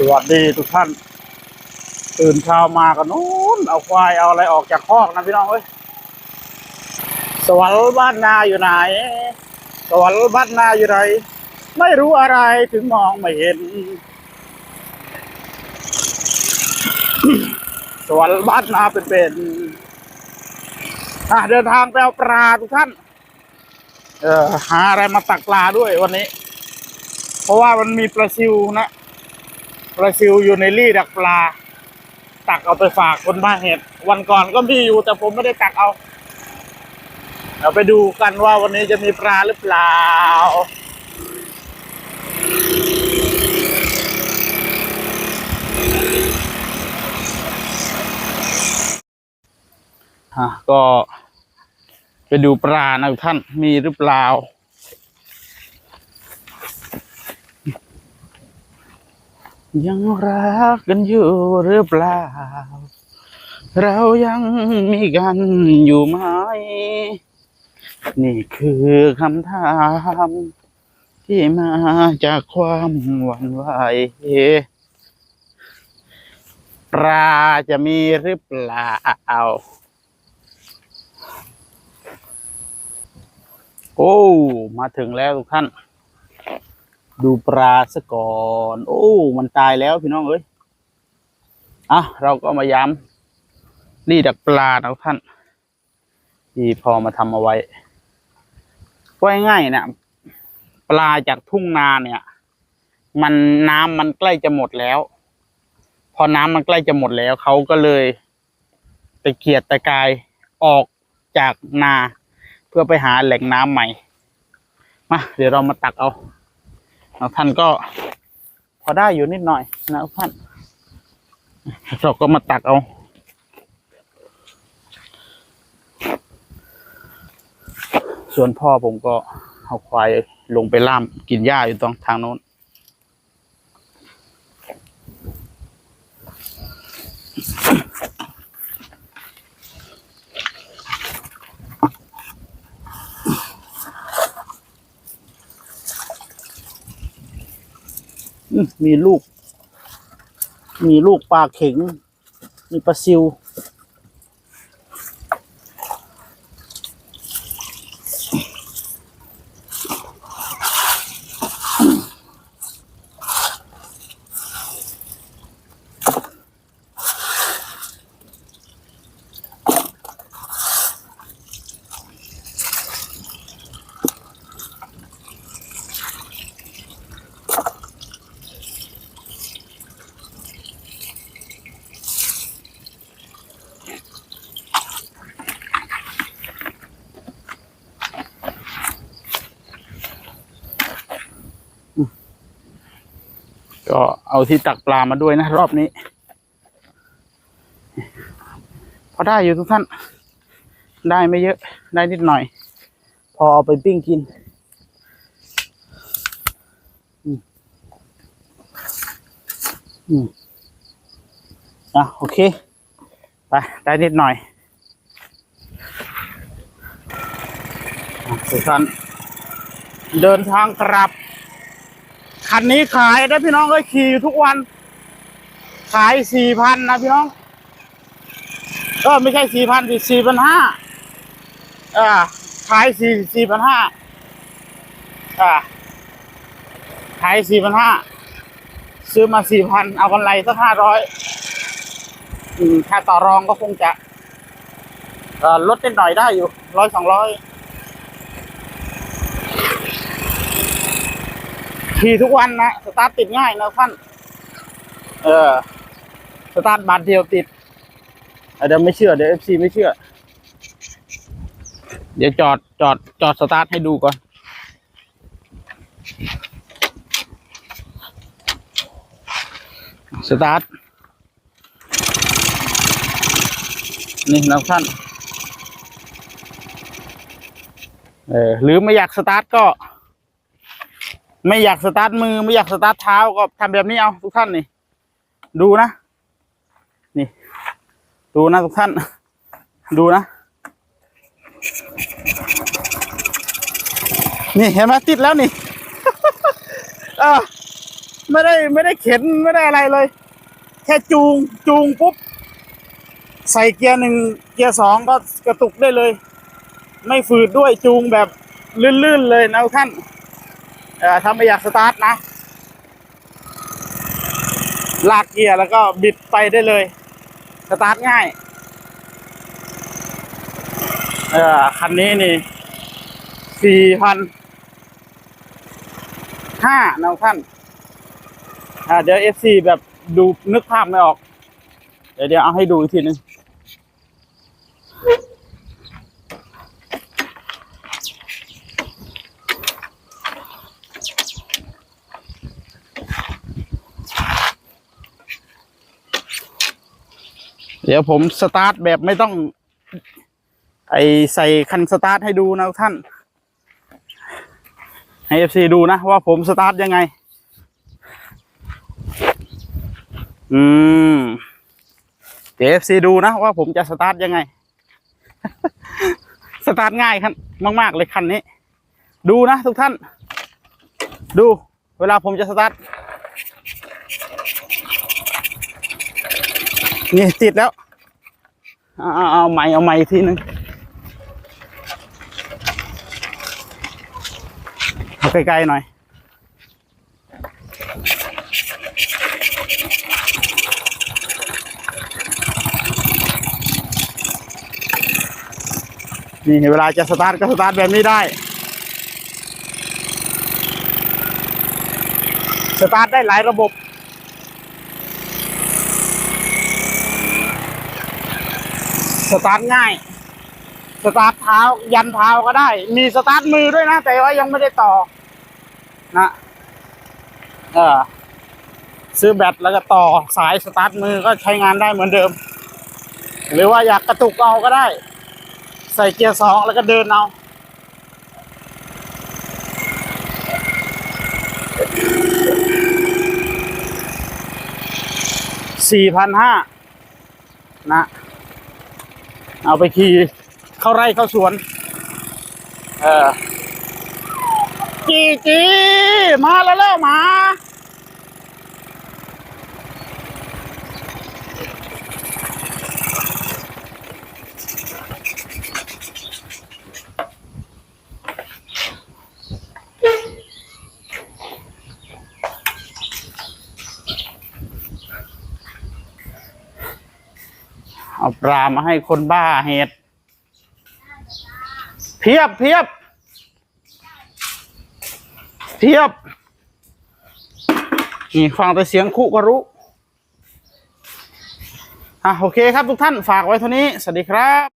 สวัสดีทุกท่าน ตื่นเช้ามากันนู้นเอาควายเอาอะไรออกจากคอกนะพี่น้องเอ้ยสวรรค์บ้านนาอยู่ไหน สวรรค์บ้านนาอยู่ไหน ไม่รู้อะไรถึงมองไม่เห็น สวรรค์บ้านนาเป็นเป็นๆเดินทางไปเอาปลาทุกท่าน เออหาอะไรมาตักปลาด้วยวันนี้ เพราะว่ามันมีปลาซิวนะ ปลาซิวอยู่ในรี่ดักปลา ตักเอาไปฝากคนบ้าเห็ด วันก่อนก็มีอยู่แต่ผมไม่ได้ตักเอาเราไปดูกันว่าวันนี้จะมีปลาหรือเปล่าฮะก็ไปดูปลานะท่านมีหรือเปล่า ยังรักกันอยู่หรือเปล่า เรายังมีกันอยู่ไหม นี่คือคำถามที่มาจากความหวั่นไหวปลาจะมีหรือเปล่า โอ้ มาถึงแล้วทุกท่าน ดูปลาซะก่อน โอ้ มันตายแล้วพี่น้องเอ้ยอะเราก็มาย้ำนี่ดักปลานะทุกท่านที่พอมาทำเอาไว้ว่าง่ายๆนะปลาจากทุ่งนาเนี่ย มันน้ำมันใกล้จะหมดแล้ว พอน้ำมันใกล้จะหมดแล้วเขาก็เลยตะเกียกตะกายออกจากนา เพื่อไปหาแหล่งน้ำใหม่มาเดี๋ยวเรามาตักเอา ท่านก็พอได้อยู่นิดหน่อยนะท่านเราก็มาตักเอาส่วนพ่อผมก็เอาควายลงไปล่ามกินหญ้าอยู่ตรงทางโน้น มีลูก มีลูกปลาเข็ง มีปลาซิว ก็เอาที่ตักปลามาด้วยนะ รอบนี้พอได้อยู่ทุกท่าน ได้ไม่เยอะ ได้นิดหน่อย พอเอาไปปิ้งกินอืมอืมอะโอเค ไป ได้นิดหน่อยทุกท่านเดินทางกลับ คันนี้ขายนะพี่น้องก็ขี่อยู่ทุกวัน ขายสี่พันนะพี่น้อง ก็ไม่ใช่สี่พันสี่สี่พันห้าอ่าขายสี่สี่พันห้าอ่าขายสี่พันห้าซื้อมาสี่พันเอากำไรสักห้าร้อยอืมถ้าต่อรองก็คงจะลดนิดหน่อยได้อยู่ร้อยสองร้อย ขี่ทุกวันนะ สตาร์ทติดง่ายนะท่าน เออ สตาร์ทบาทเดียวติด เดี๋ยวไม่เชื่อเดี๋ยวเอฟซีไม่เชื่อ เดี๋ยวจอดจอดจอดสตาร์ทให้ดูก่อน สตาร์ท นี่นะท่าน เออ หรือไม่อยากสตาร์ทก็ ไม่อยากสตาร์ทมือไม่อยากสตาร์ทเท้าก็ทำแบบนี้เอาทุกท่านนี่ ดูนะ นี่ ดูนะทุกท่าน ดูนะ นี่เห็นไหมติดแล้วนี่เออไม่ได้ไม่ได้เข็นไม่ได้อะไรเลย แค่จูงจูงปุ๊บ ใส่เกียร์หนึ่งเกียร์สองก็กระตุกได้เลย ไม่ฝืดด้วยจูงแบบลื่นๆเลยนะทุกท่าน ถ้าไม่อยากสตาร์ทนะ ลากเกียร์แล้วก็บิดไปได้เลย สตาร์ทง่าย เออคันนี้นี่สี่พันห้านะท่านเดี๋ยวเอฟซีแบบดูนึกภาพไม่ออก เดี๋ยวเดี๋ยวเอาให้ดูอีกทีนึง เดี๋ยวผมสตาร์ทแบบไม่ต้อง ไอใส่คันสตาร์ทให้ดูนะทุกท่าน ให้เอฟซีดูนะว่าผมสตาร์ทยังไง อืมเดี๋ยวเอฟซีดูนะว่าผมจะสตาร์ทยังไง สตาร์ทง่ายครับมาก ๆ เลยคันนี้ ดูนะทุกท่าน ดู เวลาผมจะสตาร์ท นี่ติดแล้ว เอาเอาใหม่เอาใหม่อีกทีนึงเอาไกล้ๆหน่อย นี่เวลาจะสตาร์ทก็สตาร์ทแบบนี้ได้ สตาร์ทได้หลายระบบ สตาร์ทง่าย สตาร์ทเท้ายันเท้าก็ได้ มีสตาร์ทมือด้วยนะ แต่ว่ายังไม่ได้ต่อ นะเออซื้อแบตแล้วก็ต่อสายสตาร์ทมือก็ใช้งานได้เหมือนเดิม หรือว่าอยากกระตุกเอาก็ได้ ใส่เกียร์สองแล้วก็เดินเอาสี่พันห้านะ เอาไปขี่เข้าไร่เข้าสวน เออจีจีมาแล้วเล่ามา รามาให้คนบ้าเหตุ เพียบเพียบ เพียบ นี่ฟังแต่เสียงคุก็รู้ อะ โอเคครับทุกท่านฝากไว้เท่านี้ สวัสดีครับ